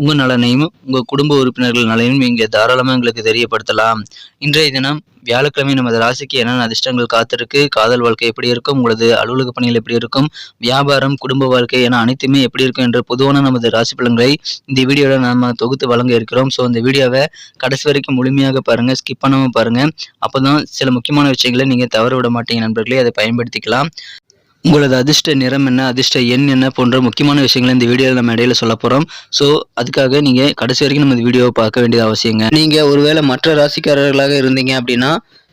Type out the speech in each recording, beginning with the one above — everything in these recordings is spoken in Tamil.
உங்கள் நலனையும் உங்கள் குடும்ப உறுப்பினர்கள் நலனையும் இங்கே தாராளமாக எங்களுக்கு தெரியப்படுத்தலாம். இன்றைய தினம் வியாழக்கிழமை நமது ராசிக்கு என்னென்ன அதிர்ஷ்டங்கள் காத்திருக்கு காதல் வாழ்க்கை எப்படி இருக்கும் உங்களது அலுவலக பணிகள் எப்படி இருக்கும் வியாபாரம் குடும்ப வாழ்க்கை என அனைத்துமே எப்படி இருக்கும் என்ற பொதுவான நமது ராசி பலன்களை இந்த வீடியோவில் நம்ம தொகுத்து வழங்க இருக்கிறோம். ஸோ இந்த வீடியோவை கடைசி வரைக்கும் முழுமையாக பாருங்கள் ஸ்கிப் பண்ணாமல் பாருங்கள் அப்போ தான் சில முக்கியமான விஷயங்களை நீங்கள் தவற விட மாட்டீங்க நண்பர்களே அதை பயன்படுத்திக்கலாம். உங்களது அதிர்ஷ்ட நிறம் என்ன அதிர்ஷ்ட எண் என்ன போன்ற முக்கியமான விஷயங்களை இந்த வீடியோவில் நம்ம இடையில சொல்ல போகிறோம் ஸோ அதுக்காக நீங்கள் கடைசி வரைக்கும் நம்ம இந்த வீடியோவை பார்க்க வேண்டியது அவசியங்க. நீங்கள் ஒருவேளை மற்ற ராசிக்காரர்களாக இருந்தீங்க அப்படின்னா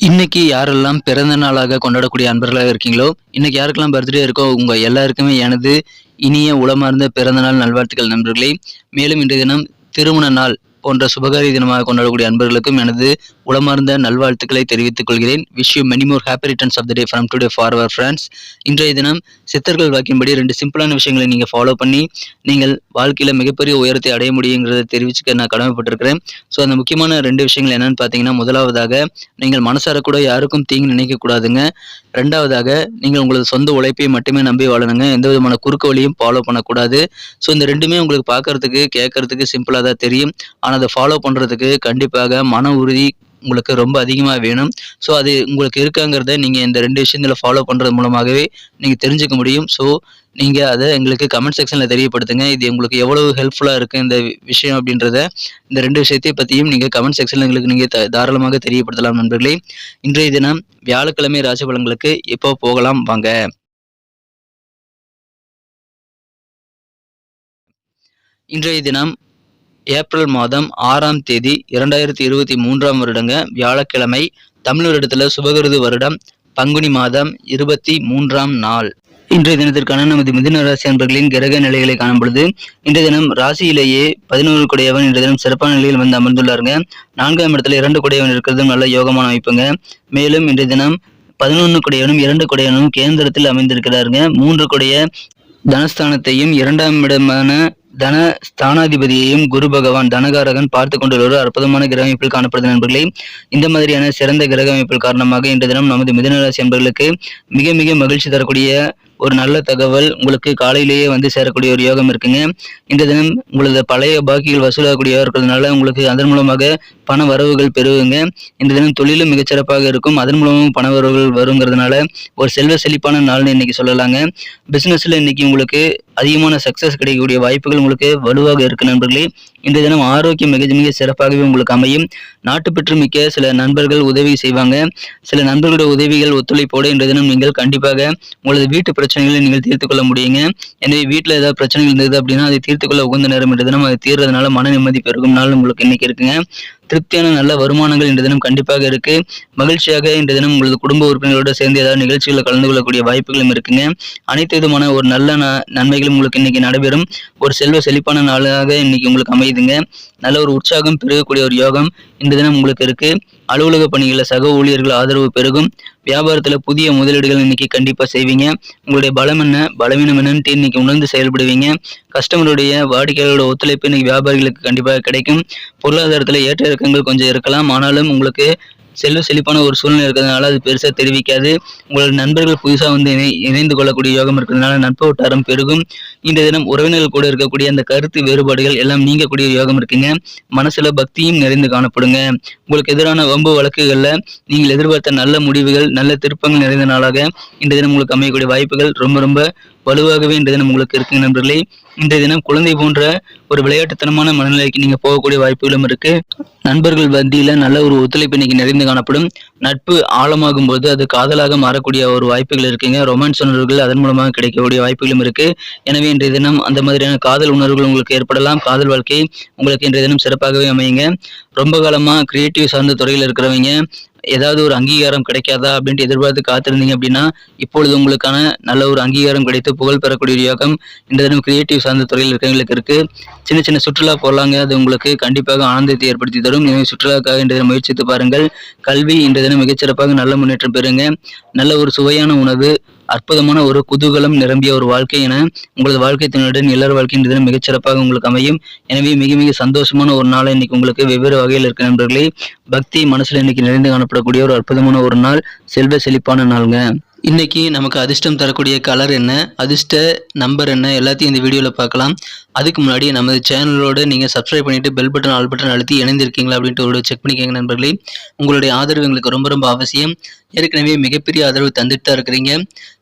இன்னைக்கு யாரெல்லாம் பிறந்த நாளாக கொண்டாடக்கூடிய அன்பர்களாக இருக்கீங்களோ இன்னைக்கு யாருக்கெல்லாம் பர்த்டே இருக்கோ உங்க எல்லாருக்குமே எனது இனிய உளமார்ந்த பிறந்த நாள் நல்வாழ்த்துக்கள் நண்பர்களே. மேலும் இன்றைய தினம் திருமண நாள் போன்ற சுபகாரிய தினமாக கொண்டாடக்கூடிய அன்பர்களுக்கும் எனது உளமார்ந்த நல்வாழ்த்துக்களை தெரிவித்துக் கொள்கிறேன். Wish you many more happy returns of the day from today for our friends இன்றைய தினம் சித்தர்கள் வாக்கின்படி ரெண்டு சிம்பிளான விஷயங்களை நீங்கள் ஃபாலோ பண்ணி நீங்கள் வாழ்க்கையில் மிகப்பெரிய உயரத்தை அடைய முடியுங்கிறத தெரிவிச்சுக்க நான் கடமைப்பட்டிருக்கிறேன். ஸோ அந்த முக்கியமான ரெண்டு விஷயங்கள் என்னன்னு பார்த்தீங்கன்னா முதலாவதாக நீங்கள் மனசார கூட யாருக்கும் தீங்கு நினைக்கக்கூடாதுங்க ரெண்டாவதாக நீங்கள் உங்களது சொந்த உழைப்பை மட்டுமே நம்பி வாழணுங்க. எந்த விதமான குறுக்கு வழியும் ஃபாலோ பண்ணக்கூடாது. ஸோ இந்த ரெண்டுமே உங்களுக்கு பார்க்கறதுக்கு கேட்கறதுக்கு சிம்பிளாக தான் தெரியும். ஆனால் அதை ஃபாலோ பண்ணுறதுக்கு கண்டிப்பாக மன உறுதி உங்களுக்கு ரொம்ப அதிகமாக வேணும். ஸோ அது உங்களுக்கு இருக்காங்கிறத நீங்கள் இந்த ரெண்டு விஷயங்களை ஃபாலோ பண்ணுறது மூலமாகவே நீங்கள் தெரிஞ்சுக்க முடியும். ஸோ நீங்கள் அதை எங்களுக்கு கமெண்ட் செக்ஷனில் தெரியப்படுத்துங்க. இது உங்களுக்கு எவ்வளவு ஹெல்ப்ஃபுல்லாக இருக்குது இந்த விஷயம் அப்படின்றத இந்த ரெண்டு விஷயத்தை பற்றியும் நீங்கள் கமெண்ட் செக்ஷனில் எங்களுக்கு நீங்கள் த தாராளமாக தெரியப்படுத்தலாம் நண்பர்களே. இன்றைய தினம் வியாழக்கிழமை ராசி பலன்களுக்கு எப்போ போகலாம் வாங்க. இன்றைய தினம் ஏப்ரல் மாதம் ஆறாம் தேதி இரண்டாயிரத்தி இருபத்தி மூன்றாம் வருடங்க வியாழக்கிழமை தமிழ் வருடத்தில் சுபகிருது வருடம் பங்குனி மாதம் இருபத்தி மூன்றாம் நாள். இன்றைய தினத்திற்கான நமது மிதுன ராசி அன்பர்களின் கிரக நிலைகளை காணும் பொழுது இன்றைய தினம் ராசியிலேயே பதினோரு குடையவன் இன்றைய தினம் சிறப்பான நிலையில் வந்து அமர்ந்துள்ளாருங்க. நான்காம் இடத்துல இரண்டு குடையவன் இருக்கிறதும் நல்ல யோகமான அமைப்புங்க. மேலும் இன்றைய தினம் பதினொன்று குடையவனும் இரண்டு குடையவனும் கேந்திரத்தில் அமைந்திருக்கிறாருங்க. மூன்று குடைய தனஸ்தானத்தையும் இரண்டாம் இடமான தன ஸ்தானாதிபதியையும் குரு பகவான் தனகாரகன் பார்த்து கொண்டுள்ள ஒரு அற்புதமான கிரக அமைப்பில் காணப்படுது நண்பர்களே. இந்த மாதிரியான சிறந்த கிரக அமைப்பில் காரணமாக இன்று தினம் நமது மிதனராசி என்பர்களுக்கு மிக மிக மகிழ்ச்சி தரக்கூடிய ஒரு நல்ல தகவல் உங்களுக்கு காலையிலேயே வந்து சேரக்கூடிய ஒரு யோகம் இருக்குங்க. இந்த தினம் உங்களது பழைய பாக்கிகள் வசூலாகக்கூடியதாக இருக்கிறதுனால உங்களுக்கு அதன் மூலமாக பண வரவுகள் பெருகுங்க. இந்த தினம் தொழிலும் மிகச்சிறப்பாக இருக்கும். அதன் மூலமும் பண வரவுகள் வருங்கிறதுனால ஒரு செல்வ செழிப்பான நாள்னு இன்னைக்கு சொல்லலாங்க. பிஸ்னஸில் இன்னைக்கு உங்களுக்கு அதிகமான சக்ஸஸ் கிடைக்கக்கூடிய வாய்ப்புகள் உங்களுக்கு வலுவாக இருக்கு நண்பர்களே. இந்த தினம் ஆரோக்கியம் மிக மிக சிறப்பாகவே உங்களுக்கு அமையும். நாட்டுப்பற்று மிக்க சில நண்பர்கள் உதவி செய்வாங்க. சில நண்பர்களுடைய உதவிகள் ஒத்துழைப்போடு இன்றைய தினம் நீங்கள் கண்டிப்பாக உங்களது வீட்டு பிரச்சனைகளை நீங்கள் தீர்த்து கொள்ள முடியுங்க. எனவே வீட்டில் ஏதாவது பிரச்சனைகள் இருந்தது அப்படின்னா அதை தீர்த்து கொள்ள உகந்த நேரம் என்றது நம்ம அதை தீர்றதுனால மன நிம்மதி பெருகும். நாள் உங்களுக்கு இன்னைக்கு இருக்குங்க. திருப்தியான நல்ல வருமானங்கள் இன்று தினம் கண்டிப்பாக இருக்கு. மகிழ்ச்சியாக இன்று தினம் உங்களது குடும்ப உறுப்பினர்களோடு சேர்ந்து ஏதாவது நிகழ்ச்சிகளில் கலந்து கொள்ளக்கூடிய வாய்ப்புகளும் இருக்குங்க. அனைத்து விதமான ஒரு நல்ல ந- நன்மைகளும் உங்களுக்கு இன்னைக்கு நடைபெறும். ஒரு செல்வ செழிப்பான நாளாக இன்னைக்கு உங்களுக்கு அமையுதுங்க. நல்ல ஒரு உற்சாகம் பெருகக்கூடிய ஒரு யோகம் இன்று தினம் உங்களுக்கு இருக்கு. அலுவலக பணிகளில் சக ஊழியர்கள் ஆதரவு பெருகும். வியாபாரத்தில் புதிய முதலீடுகள் இன்னைக்கு கண்டிப்பாக செய்வீங்க. உங்களுடைய பலம் என்ன? பலவீனம் என்னன்ட்டு இன்னைக்கு உணர்ந்து செயல்படுவீங்க. கஸ்டமருடைய வாடிக்கையாளரோட ஒத்துழைப்பு இன்னைக்கு வியாபாரிகளுக்கு கண்டிப்பாக கிடைக்கும். பொருளாதாரத்துல ஏற்ற இறக்கங்கள் கொஞ்சம் இருக்கலாம். ஆனாலும் உங்களுக்கு செல்வ செழிப்பான ஒரு சூழ்நிலை இருக்கிறதுனால அது பெருசாக தெரிவிக்காது. உங்களோட நண்பர்கள் புதுசாக வந்து இணை இணைந்து கொள்ளக்கூடிய யோகம் இருக்கிறதுனால நட்பு வட்டாரம் பெருகும். இந்த தினம் உறவினர்கள் கூட இருக்கக்கூடிய அந்த கருத்து வேறுபாடுகள் எல்லாம் நீங்கக்கூடிய யோகம் இருக்குங்க. மனசுல பக்தியும் நிறைந்து காணப்படுங்க. உங்களுக்கு எதிரான வம்பு வழக்குகளில் நீங்கள் எதிர்பார்த்த நல்ல முடிவுகள் நல்ல திருப்பங்கள் நிறைந்த நாளாக இந்த தினம் உங்களுக்கு அமையக்கூடிய வாய்ப்புகள் ரொம்ப ரொம்ப வலுவாகவே இந்த தினம் உங்களுக்கு இருக்குங்க நண்பர்களே. இன்றைய தினம் குழந்தை போன்ற ஒரு விளையாட்டுத்தனமான மனநிலைக்கு நீங்க போகக்கூடிய வாய்ப்புகளும் இருக்கு. நண்பர்கள் மத்தியில நல்ல ஒரு ஒத்துழைப்பு இன்னைக்கு நிறைந்து காணப்படும். நட்பு ஆழமாகும் போது அது காதலாக மாறக்கூடிய ஒரு வாய்ப்புகள் இருக்குங்க. ரொமான்ஸ் உணர்வுகள் அதன் மூலமாக கிடைக்கக்கூடிய வாய்ப்புகளும் இருக்கு. எனவே இன்றைய தினம் அந்த மாதிரியான காதல் உணர்வுகள் உங்களுக்கு ஏற்படலாம். காதல் வாழ்க்கை உங்களுக்கு இன்றைய தினம் சிறப்பாகவே அமையுங்க. ரொம்ப காலமா கிரியேட்டிவ் சார்ந்த துறையில் இருக்கிறவங்க ஏதாவது ஒரு அங்கீகாரம் கிடைக்காதா அப்படின்ட்டு எதிர்பார்த்து காத்திருந்தீங்க அப்படின்னா இப்பொழுது உங்களுக்கான நல்ல ஒரு அங்கீகாரம் கிடைத்து புகழ் பெறக்கூடிய ஒரு யோகம் இந்த தினம் கிரியேட்டிவ் சார்ந்த துறையில் இருக்கிறவங்களுக்கு இருக்கு. சின்ன சின்ன சுற்றுலா போகலாங்க. அது உங்களுக்கு கண்டிப்பாக ஆனந்தத்தை ஏற்படுத்தி தரும். எனவே சுற்றுலாக்காக இன்றைய தினம் முயற்சித்து பாருங்கள். கல்வி இன்றைய தினம் மிகச்சிறப்பாக நல்ல முன்னேற்றம் பெறுங்க. நல்ல ஒரு சுவையான உணவு அற்புதமான ஒரு குதூகலம் நிரம்பிய ஒரு வாழ்க்கை என உங்களது வாழ்க்கை துணையுடன் எல்லார் வாழ்க்கையின் தினம் மிகச்சிறப்பாக உங்களுக்கு அமையும். எனவே மிக மிக சந்தோஷமான ஒரு நாள் இன்னைக்கு உங்களுக்கு வெவ்வேறு வகையில் இருக்க நண்பர்களே. பக்தி மனசுல இன்னைக்கு நிறைந்து காணப்படக்கூடிய ஒரு அற்புதமான ஒரு நாள் செல்வ செழிப்பான நாளுங்க. இன்னைக்கு நமக்கு அதிர்ஷ்டம் தரக்கூடிய கலர் என்ன அதிர்ஷ்ட நம்பர் என்ன எல்லாத்தையும் இந்த வீடியோவில் பார்க்கலாம். அதுக்கு முன்னாடி நமது சேனலோட நீங்கள் சப்ஸ்கிரைப் பண்ணிட்டு பெல் பட்டன் ஆல் பட்டன் அழுத்தி இணைந்திருக்கீங்களா அப்படின்ட்டு ஒரு செக் பண்ணிக்கோங்க நண்பர்களே. உங்களுடைய ஆதரவு எங்களுக்கு ரொம்ப ரொம்ப அவசியம். ஏற்கனவே மிகப்பெரிய ஆதரவு தந்துட்டு தான் இருக்கிறீங்க.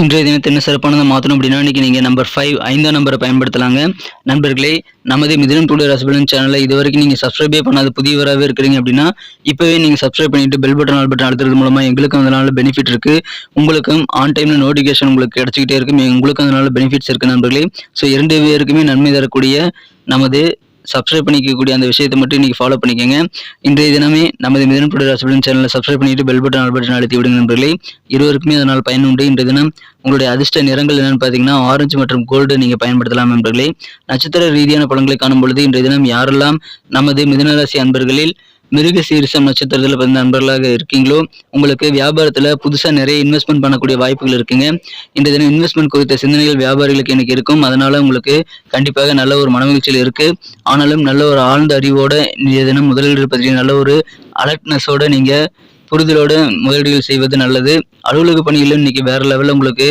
இன்றைய தினத்தை என்ன சிறப்பானதை மாற்றணும் அப்படின்னா இன்னைக்கு நீங்கள் நம்பர் ஃபைவ் ஐந்தாம் நம்பரை பயன்படுத்தலாங்க. நண்பர்களே நமது மிதினம் டுடே ரசபலன் சேனலை இது வரைக்கும் நீங்கள் சப்ஸ்கிரைபே பண்ணாத புதியவராகவே இருக்கிறீங்க அப்படின்னா இப்போவே நீங்கள் சப்ஸ்கிரைப் பண்ணிட்டு பெல் பட்டன் ஆல் பட்டன் அழுத்துறது மூலமாக எங்களுக்கும் அதனால பெனிஃபிட் இருக்குது உங்களுக்கும் ஆன் டைமில் நோட்டிஃபிகேஷன் உங்களுக்கு கிடச்சிக்கிட்டே இருக்கும். உங்களுக்கும் அதனால பெனிஃபிட்ஸ் இருக்குது நண்பர்களே. ஸோ இரண்டு பேருக்குமே நன்மை தரக்கூடிய நமது சப்ஸ்கிரைப் பண்ணிக்கக்கூடிய அந்த விஷயத்தை மட்டும் இன்றைக்கி ஃபாலோ பண்ணிக்கோங்க. இன்றைய தினமே நமது மிதனம் புடர் ஹாஸ்பிட்டல் சேனலை சப்ஸ்கிரைப் பண்ணிட்டு பெல் பட்டன் ஆல் பட்டன் அழுத்தி விடுங்க நண்பர்களே. இருவருக்குமே அதனால் பயன் உண்டு இன்றைய தினம் உங்களுடைய அதிர்ஷ்ட நிறங்கள் என்னென்னு பார்த்தீங்கன்னா ஆரஞ்சு மற்றும் கோல்டு நீங்கள் பயன்படுத்தலாம் நண்பர்களே. நட்சத்திர ரீதியான படங்களை காணும் பொழுது இன்றைய தினம் யாரெல்லாம் நமது மிதனராசி அன்பர்களில் மிருக சீரிசம் நட்சத்திரத்தில் பிறந்த நண்பர்களாக இருக்கீங்களோ உங்களுக்கு வியாபாரத்தில் புதுசாக நிறைய இன்வெஸ்ட்மெண்ட் பண்ணக்கூடிய வாய்ப்புகள் இருக்குங்க. இந்த தினம் இன்வெஸ்ட்மெண்ட் குறித்த சிந்தனைகள் வியாபாரிகளுக்கு எனக்கு இருக்கும். அதனால உங்களுக்கு கண்டிப்பாக நல்ல ஒரு மனமகிழ்ச்சியில் இருக்கு. ஆனாலும் நல்ல ஒரு ஆழ்ந்த அறிவோட இந்த தினம் முதலீடு பற்றி நல்ல ஒரு அலர்ட்னஸோட நீங்கள் புரிதலோடு முதலீடுகள் செய்வது நல்லது. அலுவலக பணிகளில் இன்னைக்கு வேற லெவலில் உங்களுக்கு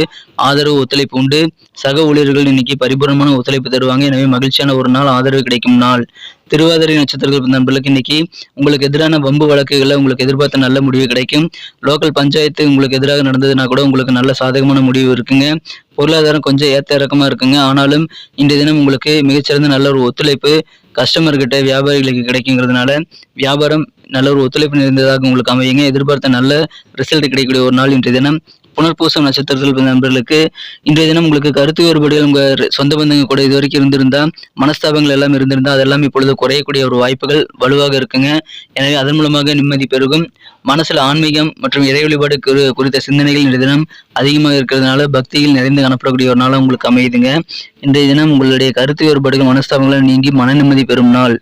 ஆதரவு ஒத்துழைப்பு உண்டு. சக ஊழியர்கள் இன்னைக்கு பரிபூர்ணமான ஒத்துழைப்பு தருவாங்க. எனவே மகிழ்ச்சியான ஒரு நாள் ஆதரவு கிடைக்கும் நாள். திருவாதிரை நட்சத்திரங்கள் நண்பர்களுக்கு இன்னைக்கு உங்களுக்கு எதிரான வம்பு வழக்குகளில் உங்களுக்கு எதிர்பார்த்த நல்ல முடிவு கிடைக்கும். லோக்கல் பஞ்சாயத்து உங்களுக்கு எதிராக நடந்ததுன்னா கூட உங்களுக்கு நல்ல சாதகமான முடிவு இருக்குங்க. பொருளாதாரம் கொஞ்சம் ஏற்ற இறக்கமாக இருக்குங்க. ஆனாலும் இன்றைய தினம் உங்களுக்கு மிகச்சிறந்த நல்ல ஒரு ஒத்துழைப்பு கஸ்டமர்கிட்ட வியாபாரிகளுக்கு கிடைக்குங்கிறதுனால வியாபாரம் நல்ல ஒரு ஒத்துழைப்பு நிறைந்ததாக உங்களுக்கு அமையுங்க. எதிர்பார்த்த நல்ல ரிசல்ட் கிடைக்கக்கூடிய ஒரு நாள் இன்றைய தினம். புனர்பூசம் நட்சத்திரத்தில் பிறந்த நண்பர்களுக்கு இன்றைய தினம் உங்களுக்கு கருத்து வேறுபாடுகள் உங்க சொந்த பந்தங்க கூட இது வரைக்கும் இருந்திருந்தா மனஸ்தாபங்கள் எல்லாம் இருந்திருந்தா அதெல்லாம் இப்பொழுது குறையக்கூடிய ஒரு வாய்ப்புகள் வலுவாக இருக்குங்க. எனவே அதன் மூலமாக நிம்மதி பெருகும். மனசுல ஆன்மீகம் மற்றும் இறை வழிபாடு குறி- குறித்த சிந்தனைகள் இன்றைய தினம் அதிகமாக இருக்கிறதுனால பக்தியில் நிறைந்து காணப்படக்கூடிய ஒரு நாளாக உங்களுக்கு அமையுதுங்க. இன்றைய தினம் உங்களுடைய கருத்து வேறுபாடுகள் மனஸ்தாபங்களை நீங்கி மன நிம்மதி பெறும் நாள்.